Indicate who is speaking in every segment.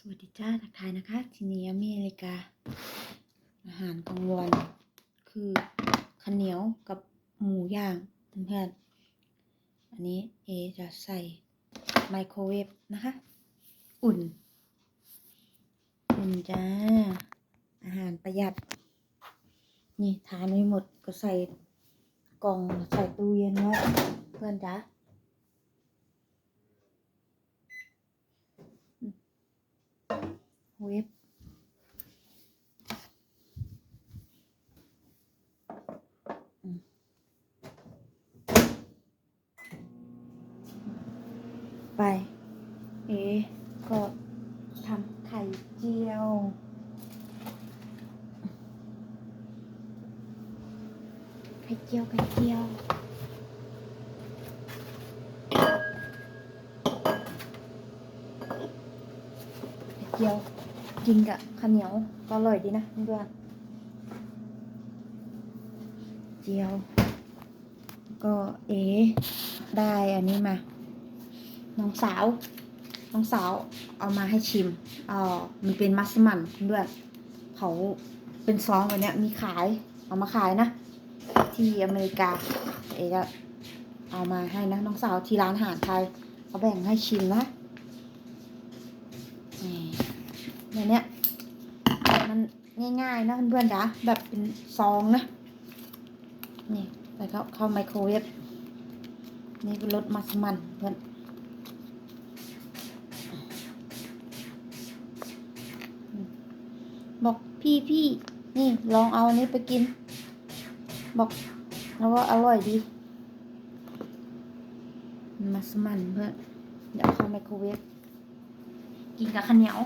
Speaker 1: สวัสดีจ้าทักทายนะคะ ทีนี้อเมริกา อาหารกลางวัน คือข้าวเหนียวกับหมูย่างเพื่อนอันนี้เอจะใส่ไมโครเวฟนะคะ อุ่น อุ่นจ้า อาหารประหยัด นี่ทานไม่หมดก็ใส่กล่องใส่ตู้เย็นไว้เพื่อนจ้า เว็บ ไป เอ๋ก็ทำไข่เจียว ไข่เจียว ไข่เจียวไข่เจียว กินกับข้าวเหนียวก็อร่อยดีนะเพื่อนเจียว ก็เอ ได้อันนี้มา น้องสาว น้องสาวเอามาให้ชิมอ๋อมันเป็นมัสมั่นเพื่อนเขาเป็นซองแบบเนี้ยมีขาย เอามาขายนะ ที่อเมริกา เอก็เอามาให้นะ น้องสาวที่ร้านอาหารไทยเขาแบ่งให้ชิมนะ นี่เนี่ยเนี่ยมันง่ายๆ นะเพื่อนๆจ้ะแบบเป็นซองนะ นี่แล้วก็เข้าไมโครเวฟนี่คือรสมัสมันเพื่อนบอกพี่พี่นี่ลองเอาอันนี้ไปกิน บอกแล้วว่าอร่อยดีมัสมันเพื่อนเดี๋ยวเข้าไมโครเวฟกินกับข้าวเหนียว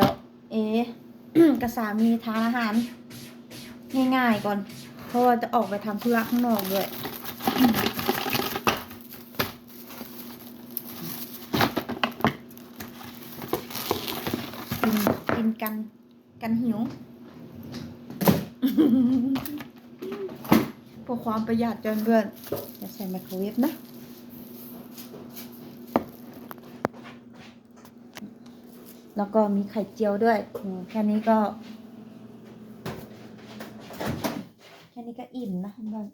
Speaker 1: ดี๋ยวเอกับสามีทานอาหาร ง่ายๆก่อน เพราะว่าจะออกไปทำธุระข้างนอกด้วยกินกินกันกันหิวเพื่อความประหยัดจนเพื่อนจะใส่ไมโครเวฟนะ แล้วก็มีไข่เจียวด้วยแค่นี้ก็ แค่นี้ก็อิ่มนะเพื่อน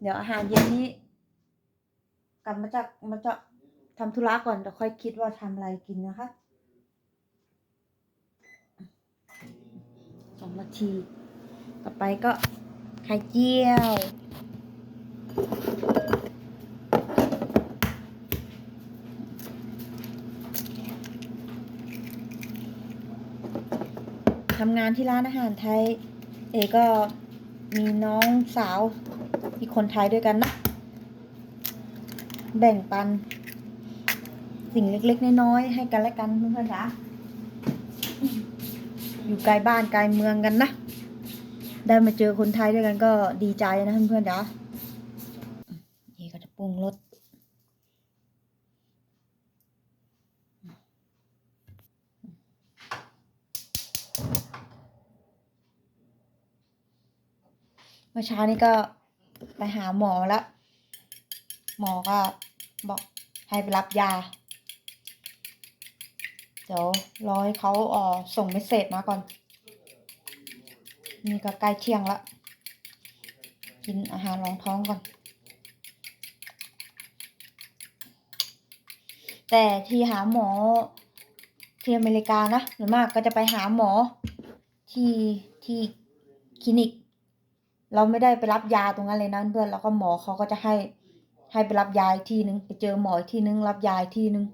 Speaker 1: เดี๋ยวอาหารเย็นนี้กลับมาจากมาจะทำธุระก่อนเดี๋ยวค่อยคิดว่าทำอะไรกินนะคะ สองนาที ต่อไปก็ไข่เจียวทำงานที่ร้านอาหารไทย เอก็มีน้องสาวอีกคนไทยด้วยกันนะ แบ่งปัน สิ่งเล็กๆ น้อยๆให้กันและกันเพื่อนๆจ้ะ อยู่ไกลบ้านไกลเมืองกันนะ ได้มาเจอคนไทยด้วยกันก็ดีใจนะเพื่อนๆจ้ะนี่ก็จะปรุงรสเมื่อเช้านี้ก็ไปหาหมอแล้ว หมอก็บอกให้ไปรับยา เดี๋ยวรอให้เขาเอ่อส่งเมสเซจมาก่อน นี่ก็ใกล้เที่ยงละ กินอาหารรองท้องก่อน แต่ที่หาหมอที่อเมริกานะหรือมากก็จะไปหาหมอที่ที่คลินิก เราไม่ได้ไปรับยาตรงนั้นเลยนะเพื่อนแล้วก็หมอเขาก็จะให้ให้ไปรับยาอีกที่นึงไปเจอหมออีกที่นึงรับยาอีกที่นึง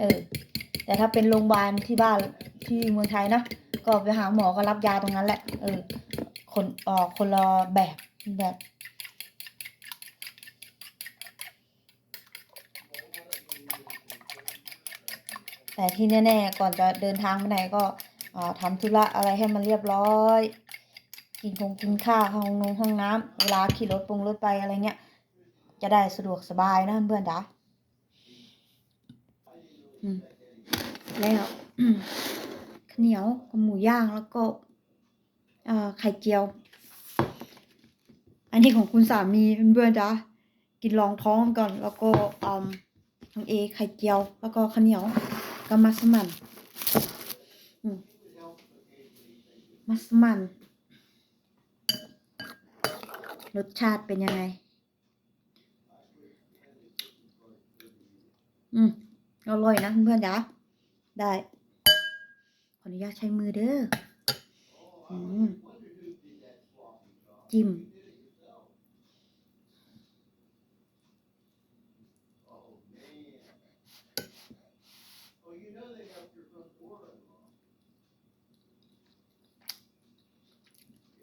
Speaker 1: เออ แต่ถ้าเป็นโรงพยาบาลที่บ้านที่เมืองไทยนะก็ไปหาหมอก็รับยาตรงนั้นแหละเออคนออกคนละแบบแบบแต่ที่แน่ๆก่อนจะเดินทางไปไหนก็อ่าทำธุระอะไรให้มันเรียบร้อย กินคงกินข้าวห้องนงห้องน้ำเวลาขี่รถปรุงรถไปอะไรเงี้ย จะได้สะดวกสบายนะเพื่อนจ้ะอืม แล้วอืมาวเหนียวกับหมูย่างแล้วก็เอ่อไข่เจียว อันนี้ของคุณสามีเพื่อนๆจ้ะกินรองท้องก่อน แล้วก็อืมน้องเอไข่เจียว แล้วก็ข้าวเหนียวกับมัสมั่นอืมมัสมั่นรสชาติเป็นยังไง อืม อร่อยนะเพื่อนๆจ้ะ ได้ ขออนุญาตใช้มือเด้ออจิ้ม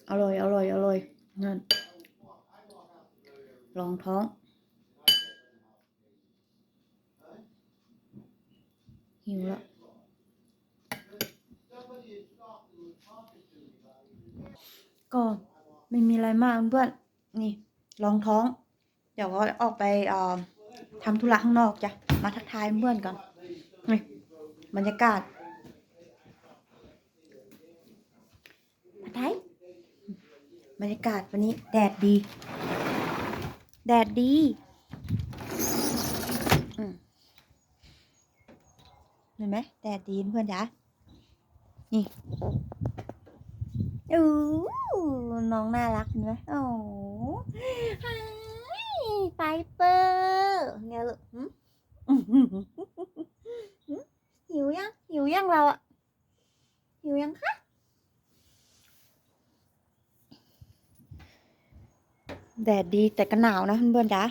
Speaker 1: อร่อย อร่อย อร่อย นั่นรองท้องหิวแล้ว ก็ไม่มีอะไรมากเพื่อนนี่รองท้อง เดี๋ยวก็ออกไปออทำธุระข้างนอกจ้ะมาทักทายเพื่อนก่อนนี่บรรยากาศมาไทยบรรยากาศวันนี้แดดดี แดดดีเห็นไหมแดดดีเพื่อนจ๋านี่ อู้น้องน่ารักเห็นไหมโอ้ไฮไปเปอร์ไงลูกหึอื้อหือหึหิวยังหิวยังเราอะหิวยังคะแดดดีแต่ก็หนาวนะเพื่อนๆจ๋า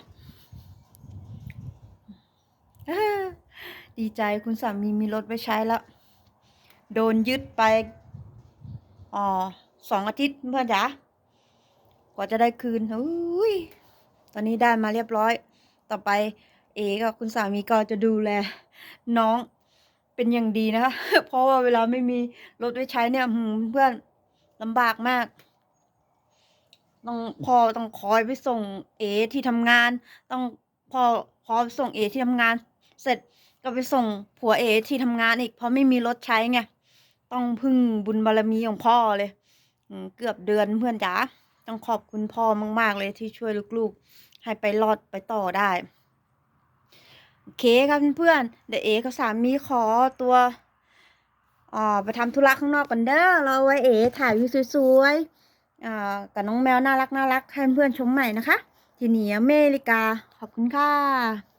Speaker 1: อ่าดีใจคุณสามีมีรถไว้ใช้แล้ว โดนยึดไป อ๋อ สองอาทิตย์เพื่อนจ๋ากว่าจะได้คืนอุ้ยตอนนี้ได้มาเรียบร้อย ต่อไป เอกับคุณสามีก็จะดูแล น้องเป็นอย่างดีนะคะ เพราะว่าเวลาไม่มีรถไว้ใช้เนี่ยเพื่อนลำบากมาก ต้องพอต้องคอยไปส่งเอที่ทำงาน ต้องพอพอส่งเอที่ทำงาน เสร็จก็ไปส่งผัวเอที่ทำงานอีก เพราะไม่มีรถใช้ไง ต้องพึ่งบุญบารมีของพ่อเลย เกือบเดือนเพื่อนจ๋าต้องขอบคุณพ่อมาก ๆ เลยที่ช่วยลูกๆ ให้ไปรอดไปต่อได้ โอเคครับเพื่อนเดี๋ยวเอกับสามีขอตัวอ่าไปทำธุระข้างนอกกันเด้อเราไว้เอถ่ายวิวสวยๆอ่ากับน้องแมวน่ารักน่ารักให้เพื่อนๆชมใหม่นะคะ ทีนี้อเมริกาขอบคุณค่ะ